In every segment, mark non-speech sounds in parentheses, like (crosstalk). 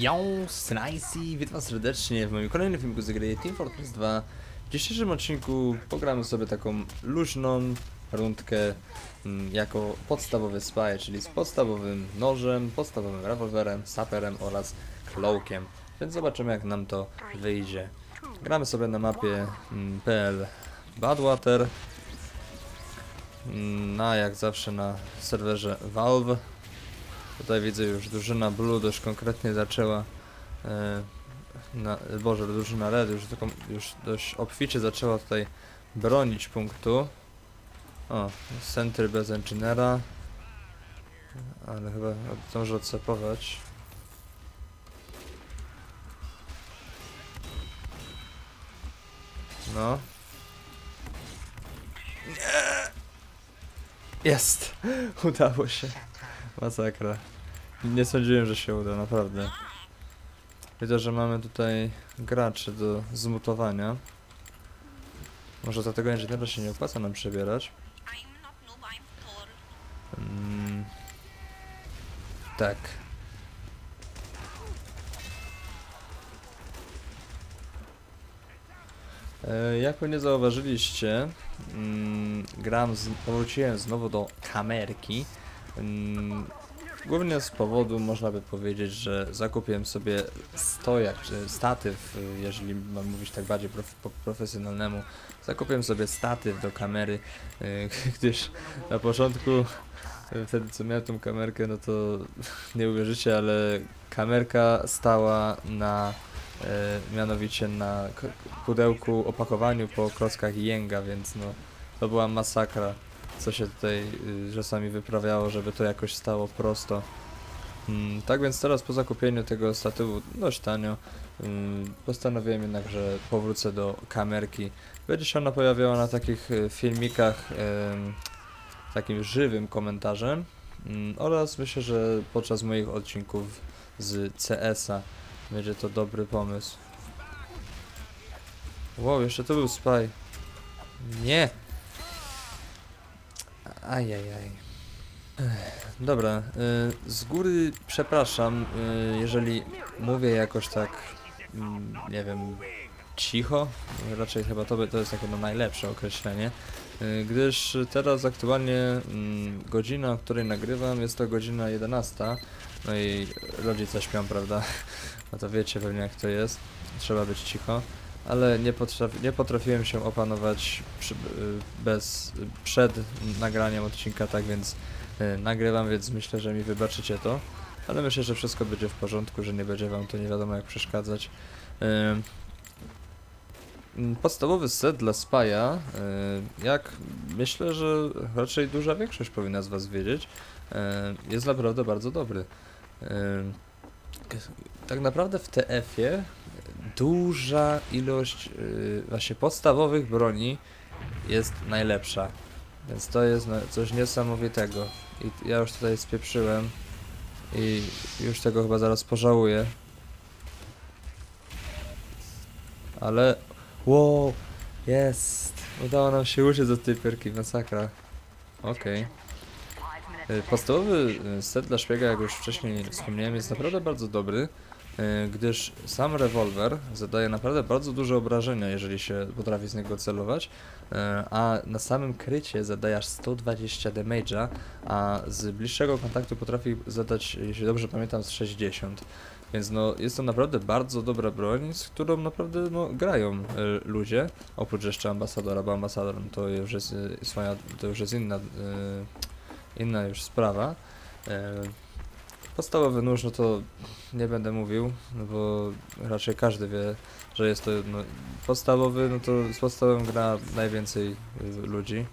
Yo, Snicey, witam serdecznie w moim kolejnym filmiku z gry Team Fortress 2. W dzisiejszym odcinku pogramy sobie taką luźną rundkę mm, jako podstawowy spy, czyli z podstawowym nożem, podstawowym rewolwerem, saperem oraz cloakiem. Więc zobaczymy jak nam to wyjdzie. Gramy sobie na mapie mm, PL Badwater. Mm, Na jak zawsze na serwerze Valve. Tutaj widzę już drużyna Blue dość konkretnie zaczęła e, na, Boże, drużyna Red już, już dość obficie zaczęła tutaj bronić punktu. O, centry bez engineera. Ale chyba zdążę odsepować. No. Jest! (laughs) Udało się. Masakra. Nie sądziłem, że się uda, naprawdę. Widzę, że mamy tutaj graczy do zmutowania. Może za tego inżyniera się nie opłaca nam przebierać. Mm. Tak. E, Jak pewnie zauważyliście, mm, gram z, znowu do kamerki. Mm, Głównie z powodu, można by powiedzieć, że zakupiłem sobie stojak, czy statyw, jeżeli mam mówić tak bardziej prof, profesjonalnemu. Zakupiłem sobie statyw do kamery, y, (laughs) gdyż na początku, wtedy co miałem tą kamerkę, no to (laughs) nie uwierzycie, ale kamerka stała na, y, mianowicie na pudełku, opakowaniu po klockach jęga, więc no to była masakra co się tutaj y, czasami wyprawiało, żeby to jakoś stało prosto. Mm, tak więc teraz po zakupieniu tego statywu dość tanio ym, postanowiłem jednak, że powrócę do kamerki. Będzie się ona pojawiała na takich y, filmikach takim żywym komentarzem ym, oraz myślę, że podczas moich odcinków z CS-a będzie to dobry pomysł. Wow, jeszcze to był spy. Nie! Ajajaj. Dobra, y, z góry przepraszam, y, jeżeli mówię jakoś tak, mm, nie wiem, cicho, raczej chyba to, to jest takie no najlepsze określenie, y, gdyż teraz aktualnie mm, godzina, o której nagrywam, jest to godzina 11, no i rodzice śpią, prawda? (laughs) No to wiecie pewnie jak to jest, trzeba być cicho ale nie, potrafi, nie potrafiłem się opanować przy, y, bez, przed nagraniem odcinka, tak więc y, nagrywam, więc myślę, że mi wybaczycie to. Ale myślę, że wszystko będzie w porządku, że nie będzie wam to nie wiadomo jak przeszkadzać. Mm, Podstawowy set dla Spaja, y, jak myślę, że raczej duża większość powinna z was wiedzieć, jest naprawdę bardzo dobry. Tak naprawdę w TF-ie duża ilość yy, właśnie podstawowych broni jest najlepsza. Więc to jest coś niesamowitego. I ja już tutaj spieprzyłem i już tego chyba zaraz pożałuję. Ale wow, jest. Udało nam się uciec od tej perki, masakra. Okej. Y, Podstawowy y, set dla szpiega, jak już wcześniej wspomniałem, jest naprawdę bardzo dobry, gdyż sam rewolwer zadaje naprawdę bardzo duże obrażenia, jeżeli się potrafi z niego celować, y, a na samym krycie zadaje aż 120 damage'a, a z bliższego kontaktu potrafi zadać, jeśli dobrze pamiętam, z 60. Więc no, jest to naprawdę bardzo dobra broń, z którą naprawdę no, grają y, ludzie, oprócz jeszcze ambasadora, bo ambasador no, to już jest y, swoja, to już jest inna, y, inna już sprawa. Podstawowy nóż, no to nie będę mówił, no bo raczej każdy wie, że jest to no, podstawowy, no to z podstawowym gra najwięcej ludzi.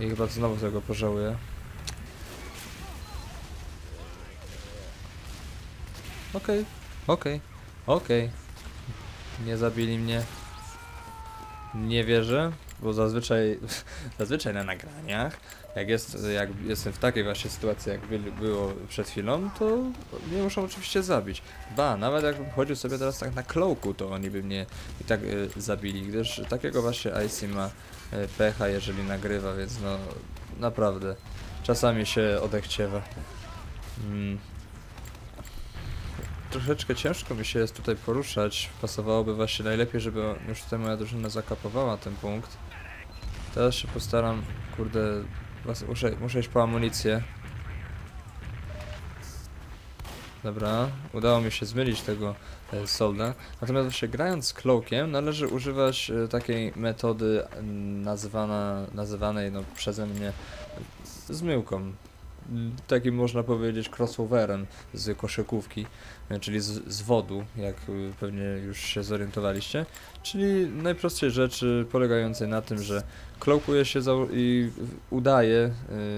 I chyba znowu tego pożałuję. Okej, okej, okej. Nie zabili mnie. Nie wierzę, bo zazwyczaj, (laughs) zazwyczaj na nagraniach, jak, jest, jak jestem w takiej właśnie sytuacji, jak by- było przed chwilą, to mnie muszą oczywiście zabić. Ba, nawet jakbym chodził sobie teraz tak na klołku, to oni by mnie i tak y, zabili, gdyż takiego właśnie IC ma y, pecha, jeżeli nagrywa, więc no naprawdę, czasami się odechciewa. Mm. troszeczkę ciężko mi się jest tutaj poruszać. Pasowałoby właśnie najlepiej, żeby już tutaj moja drużyna zakapowała ten punkt. Teraz się postaram, kurde, muszę, muszę iść po amunicję. Dobra, udało mi się zmylić tego e, solda. Natomiast właśnie grając z Cloakiem należy używać e, takiej metody nazywana, nazywanej no, przeze mnie zmyłką. Takim można powiedzieć crossoverem z koszykówki, czyli z, z wodu, jak e, pewnie już się zorientowaliście. Czyli najprostszej rzeczy polegającej na tym, że klołkuję się i udaję,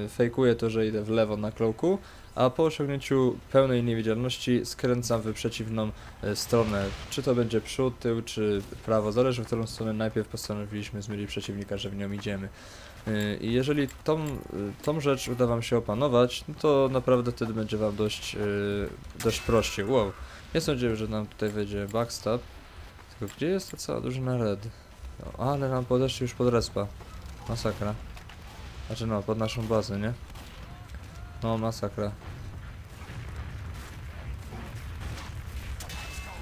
y, fejkuję to, że idę w lewo na klołku, a po osiągnięciu pełnej niewidzialności skręcam w przeciwną y, stronę. Czy to będzie przód, tył, czy prawo, zależy w którą stronę najpierw postanowiliśmy zmylić przeciwnika, że w nią idziemy. Y, I jeżeli tą, y, tą rzecz uda wam się opanować, no to naprawdę wtedy będzie wam dość, y, dość prościej. Wow, nie sądziłem, że nam tutaj wejdzie backstab. Tylko gdzie jest ta cała drużyna red? No, ale nam podeszli już pod respa. Masakra. Znaczy no, pod naszą bazę, nie? No, masakra.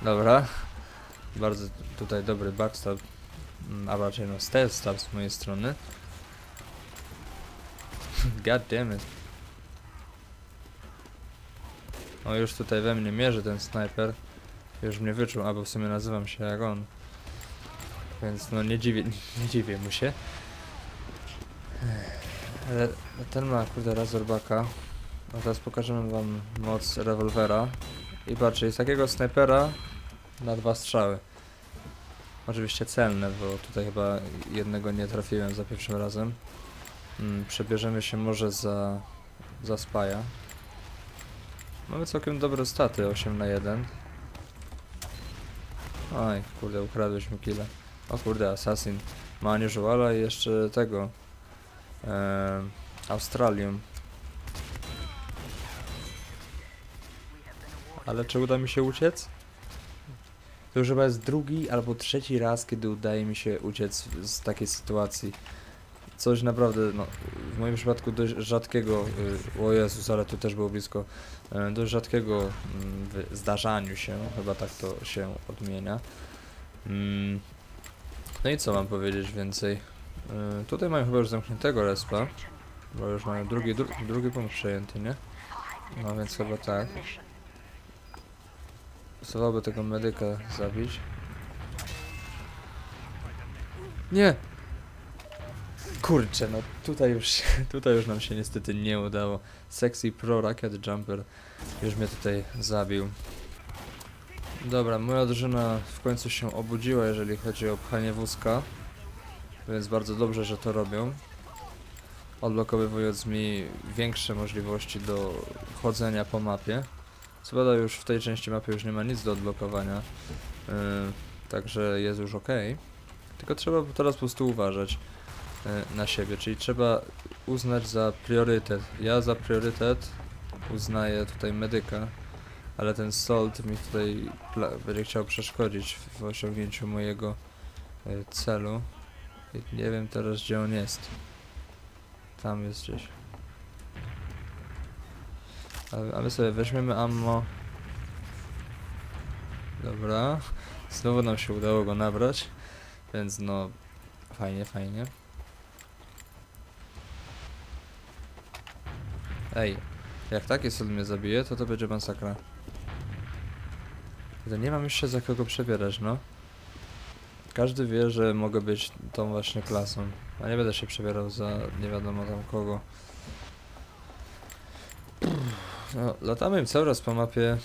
Dobra. Bardzo tutaj dobry backstab. Mm, A raczej no stealth stab z mojej strony. God damn it. O, już tutaj we mnie mierzy ten snajper. Już mnie wyczuł, albo w sumie nazywam się jak on. Więc no nie dziwię, (laughs) nie dziwię mu się. Ale ten ma kurde razorbaka. A teraz pokażemy wam moc rewolwera. I patrzcie, z takiego snajpera na dwa strzały. Oczywiście celne, bo tutaj chyba jednego nie trafiłem za pierwszym razem. Mm, przebierzemy się może za, za spaja. Mamy całkiem dobre staty, 8 na 1. Oj, kurde, ukradłeś mi killa. O kurde, Assassin. Ma unusuala i jeszcze tego. E, Australium. Ale czy uda mi się uciec? To już chyba jest drugi albo trzeci raz, kiedy udaje mi się uciec z takiej sytuacji. Coś naprawdę, no, w moim przypadku dość rzadkiego, y, o Jezus, ale tu też było blisko, e, dość rzadkiego mm, zdarzaniu się, chyba tak to się odmienia. Mm. No i co mam powiedzieć więcej? Y, tutaj mają chyba już zamkniętego respa, bo już mają drugi, dru drugi punkt przejęty, nie? No więc chyba tak. Pasowałoby tego medyka zabić. Nie! Kurczę, no tutaj już, (laughs) tutaj już nam się niestety nie udało. Sexy Pro Rocket Jumper już mnie tutaj zabił. Dobra, moja drużyna w końcu się obudziła, jeżeli chodzi o pchanie wózka. Więc bardzo dobrze, że to robią. Odblokowując mi większe możliwości do chodzenia po mapie. Co prawda już w tej części mapy już nie ma nic do odblokowania. Yy, także jest już ok. Tylko trzeba teraz po prostu uważać na siebie, czyli trzeba uznać za priorytet. Ja za priorytet uznaję tutaj medyka, ale ten Salt mi tutaj będzie chciał przeszkodzić w, osiągnięciu mojego yy, celu. I nie wiem teraz gdzie on jest. Tam jest gdzieś. A my sobie weźmiemy ammo. Dobra. Znowu nam się udało go nabrać. Więc no fajnie, fajnie. Ej, jak taki sol mnie zabije, to to będzie masakra. To nie mam jeszcze za kogo przebierać, no. Każdy wie, że mogę być tą właśnie klasą. A nie będę się przebierał za nie wiadomo tam kogo. No, latamy cały raz po mapie.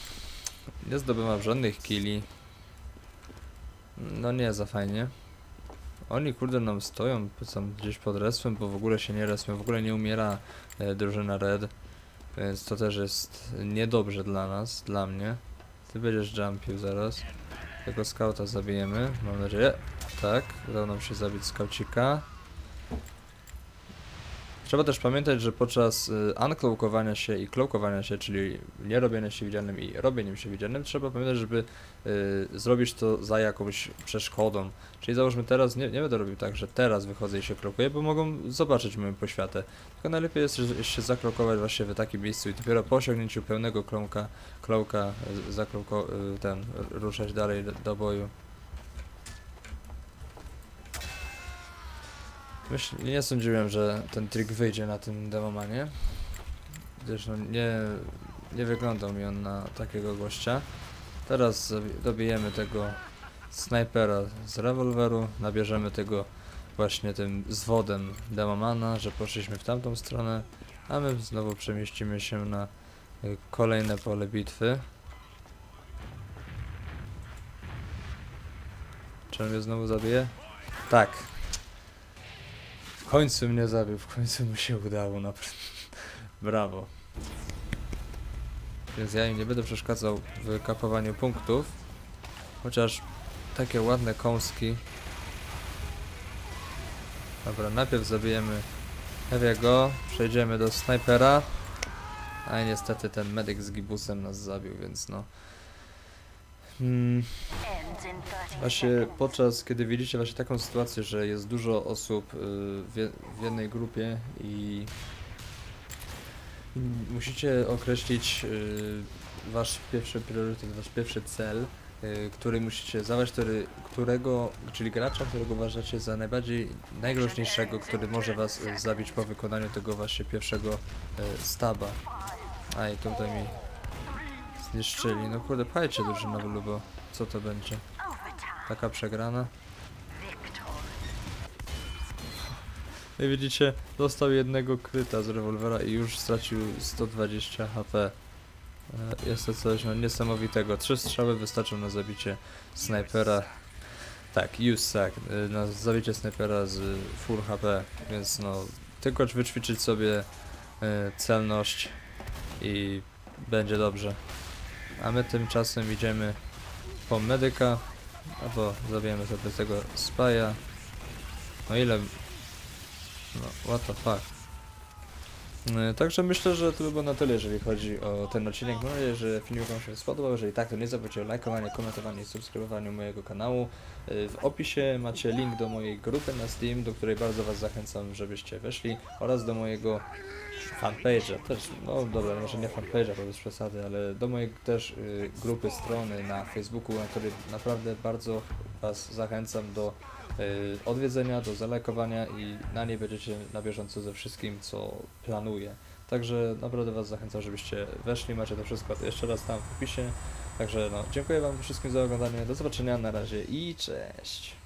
Nie zdobywam żadnych killi. No nie za fajnie. Oni kurde nam stoją tam gdzieś pod resłem, bo w ogóle się nie resmią, w ogóle nie umiera e, drużyna red. Więc to też jest niedobrze dla nas, dla mnie. Ty będziesz jumpił zaraz. Tego skauta zabijemy, mam nadzieję. Tak, udało nam się zabić skaucika. Trzeba też pamiętać, że podczas y, uncloakowania się i cloakowania się, czyli nie robienia się widzialnym i robieniem się widzialnym, trzeba pamiętać, żeby y, zrobić to za jakąś przeszkodą. Czyli załóżmy teraz, nie, nie będę robił tak, że teraz wychodzę i się klokuję, bo mogą zobaczyć moją poświatę. Tylko najlepiej jest że- się zaklokować właśnie w takim miejscu i dopiero po osiągnięciu pełnego klonka, klołka, y, ten, ruszać dalej do boju. Myśl, nie sądziłem, że ten trik wyjdzie na tym demomanie. Gdyż no nie, nie wyglądał mi on na takiego gościa. Teraz dobijemy tego snajpera z rewolweru, nabierzemy tego właśnie tym zwodem demomana, że poszliśmy w tamtą stronę, a my znowu przemieścimy się na y, kolejne pole bitwy. Czy on mnie znowu zabije? Tak. W końcu mnie zabił, w końcu mu się udało, naprawdę. Brawo. Więc ja im nie będę przeszkadzał w kapowaniu punktów. Chociaż takie ładne kąski. Dobra, najpierw zabijemy Heavy'ego, przejdziemy do snajpera. A niestety ten medyk z gibusem nas zabił, więc no. Hmm. Właśnie podczas kiedy widzicie właśnie taką sytuację, że jest dużo osób y, w, w jednej grupie i musicie określić y, wasz pierwszy priorytet, wasz pierwszy cel, y, który musicie zadać, który, którego, czyli gracza, którego uważacie za najbardziej najgroźniejszego, który może was zabić po wykonaniu tego właśnie pierwszego staba. A i tutaj mi zniszczyli. No kurde, pchajcie drużyna bo co to będzie? Taka przegrana. I widzicie, dostał jednego kryta z rewolwera i już stracił 120 HP. E, Jest to coś no, niesamowitego. Trzy strzały wystarczą na zabicie snajpera. Tak, suck. e, Na zabicie snajpera z full HP. Więc no, tylko wyćwiczyć sobie e, celność i będzie dobrze. A my tymczasem idziemy po medyka, albo zabijemy sobie tego spaja. No ile... No, what the fuck. Yy, Także myślę, że to by było na tyle, jeżeli chodzi o ten odcinek. Mam nadzieję, że filmik Wam się spodobał. Jeżeli tak, to nie zapomnijcie o lajkowaniu, komentowaniu i subskrybowaniu mojego kanału. Yy, W opisie macie link do mojej grupy na Steam, do której bardzo Was zachęcam, żebyście weszli oraz do mojego fanpage'a też, no dobra, może nie fanpage'a, bo bez przesady, ale do mojej też y, grupy strony na Facebooku, na której naprawdę bardzo Was zachęcam do odwiedzenia, do zalajkowania i na niej będziecie na bieżąco ze wszystkim, co planuję. Także naprawdę Was zachęcam, żebyście weszli, macie to wszystko jeszcze raz tam w opisie. Także no, dziękuję Wam wszystkim za oglądanie, do zobaczenia, na razie i cześć!